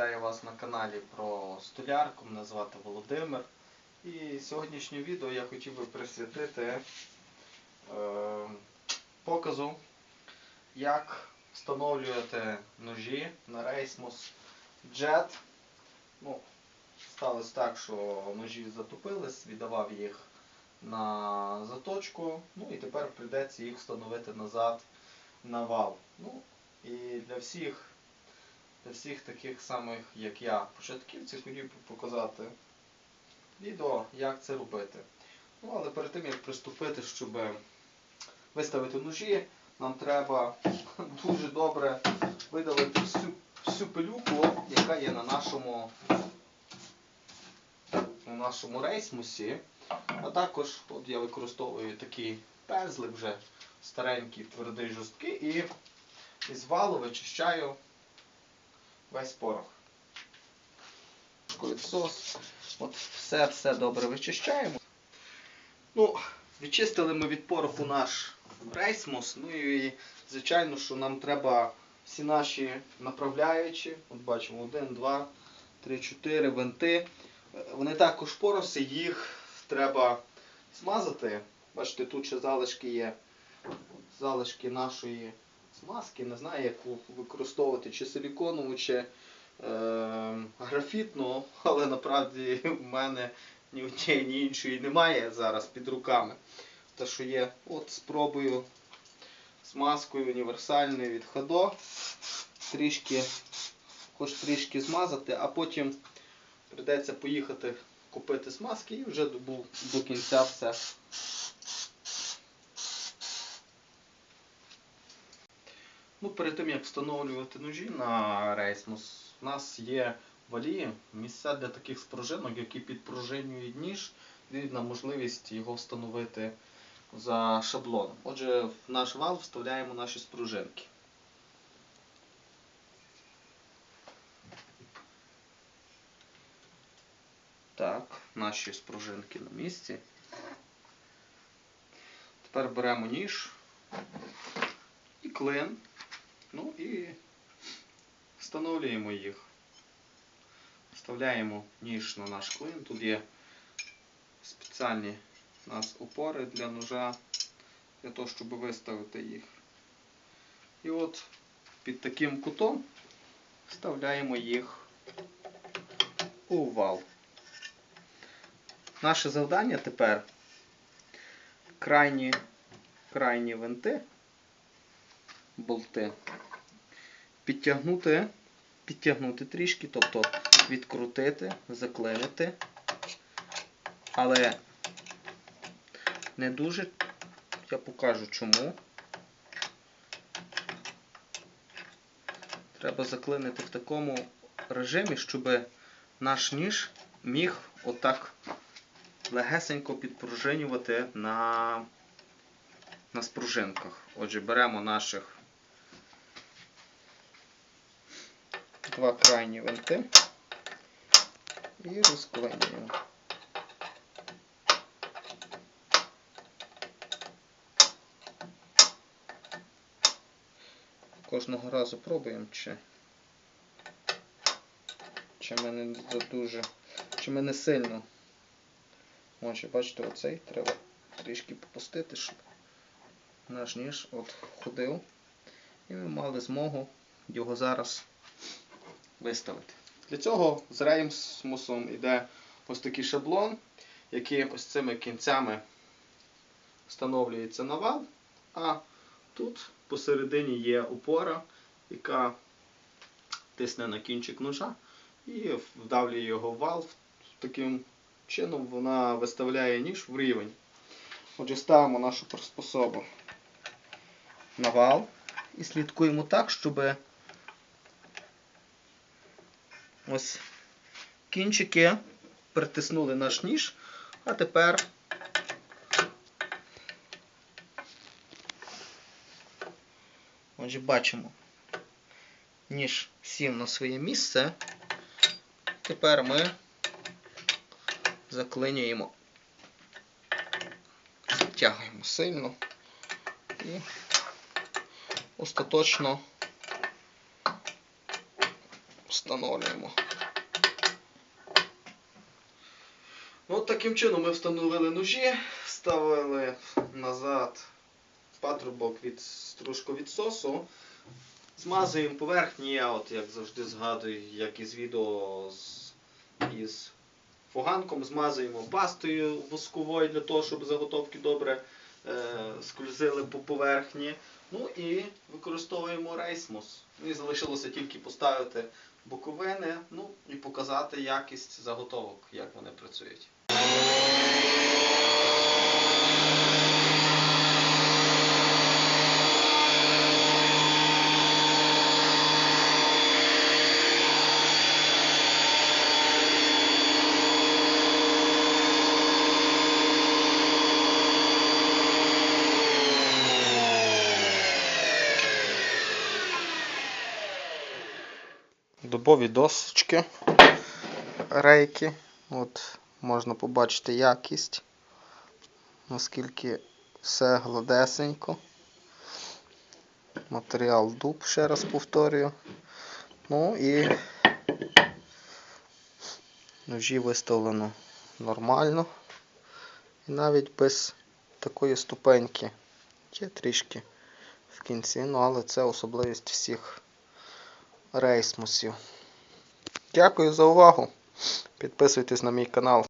Вітаю вас на каналі про столярку. Мене звати Володимир. І сьогоднішнє відео я хотів би присвятити е, показу, як встановлювати ножі на Reismus Jet. Ну, сталося так, що ножі затопились, віддавав їх на заточку, ну і тепер прийдеться їх встановити назад на вал. Ну, і для всіх для всіх таких самих, як я, початківців, хотів показати відео, як це робити. Ну, але перед тим, як приступити, щоб виставити ножі, нам треба дуже добре видалити всю, всю пилюку, яка є на нашому, на нашому рейсмусі. А також от я використовую такий пензлик вже старенький, твердий, жорсткий, і із валу вичищаю весь порох. Сос. От все все добре вичищаємо. Ну, відчистили ми від пороху наш рейсмус. Ну і звичайно, що нам треба всі наші направляючі. От бачимо 1, 2, 3, 4 винти. Вони також пороси, їх треба смазати. Бачите, тут ще залишки є. Залишки нашої смазки. Не знаю, яку використовувати, чи силіконову, чи е, графітну, але насправді в мене ні однієї, ні іншої немає зараз під руками. Те, що є, от спробую смазкою універсальною від Ходо трішки, хоч трішки змазати, а потім прийдеться поїхати купити смазки і вже до, до кінця все. Ну, перед тим як встановлювати ножі на рейсмус, у нас є в валі місця для таких спружинок, які підпружинюють ніж, дають можливість його встановити за шаблоном. Отже, в наш вал вставляємо наші спружинки. Так, наші спружинки на місці. Тепер беремо ніж і клин. Ну і встановлюємо їх. Вставляємо ніж на наш клин. Тут є спеціальні у нас опори для ножа, для того, щоб виставити їх. І от під таким кутом вставляємо їх у вал. Наше завдання тепер крайні, крайні винти, болти підтягнути, підтягнути трішки, тобто відкрутити, заклинити, але не дуже, я покажу чому. Треба заклинити в такому режимі, щоб наш ніж міг отак легесенько підпружинювати на, на спружинках. Отже, беремо наших два крайні винти і розклинюємо. Кожного разу пробуємо, чи, чи ми дуже, чи ми сильно. Отже, бачите, оцей треба трішки попустити, щоб наш ніж от ходив. І ми мали змогу його зараз виставити. Для цього з реймсмусом йде ось такий шаблон, який ось цими кінцями встановлюється на вал, а тут посередині є опора, яка тисне на кінчик ножа і вдавлює його в вал. Таким чином вона виставляє ніж в рівень. Отже, ставимо нашу приспособу на вал і слідкуємо так, щоб Ось кінчики притиснули наш ніж, а тепер отже бачимо, ніж сів на своє місце. Тепер ми заклинюємо, затягуємо сильно і остаточно встановлюємо. От таким чином ми встановили ножі, вставили назад патрубок від стружку від сосу. Змазуємо поверхні, я от як завжди згадую, як із відео з, із фуганком, змазуємо пастою восковою для того, щоб заготовки добре е, скользили по поверхні. Ну і використовуємо рейсмус. Ну і залишилося тільки поставити боковини, ну і показати якість заготовок, як вони працюють. Дубові досочки, рейки. От можна побачити якість, наскільки все гладесенько. Матеріал дуб, ще раз повторюю. Ну і ножі виставлено нормально. І навіть без такої ступеньки. Є трішки в кінці, ну але це особливість всіх рейсмусів. Дякую за увагу. Підписуйтесь на мій канал.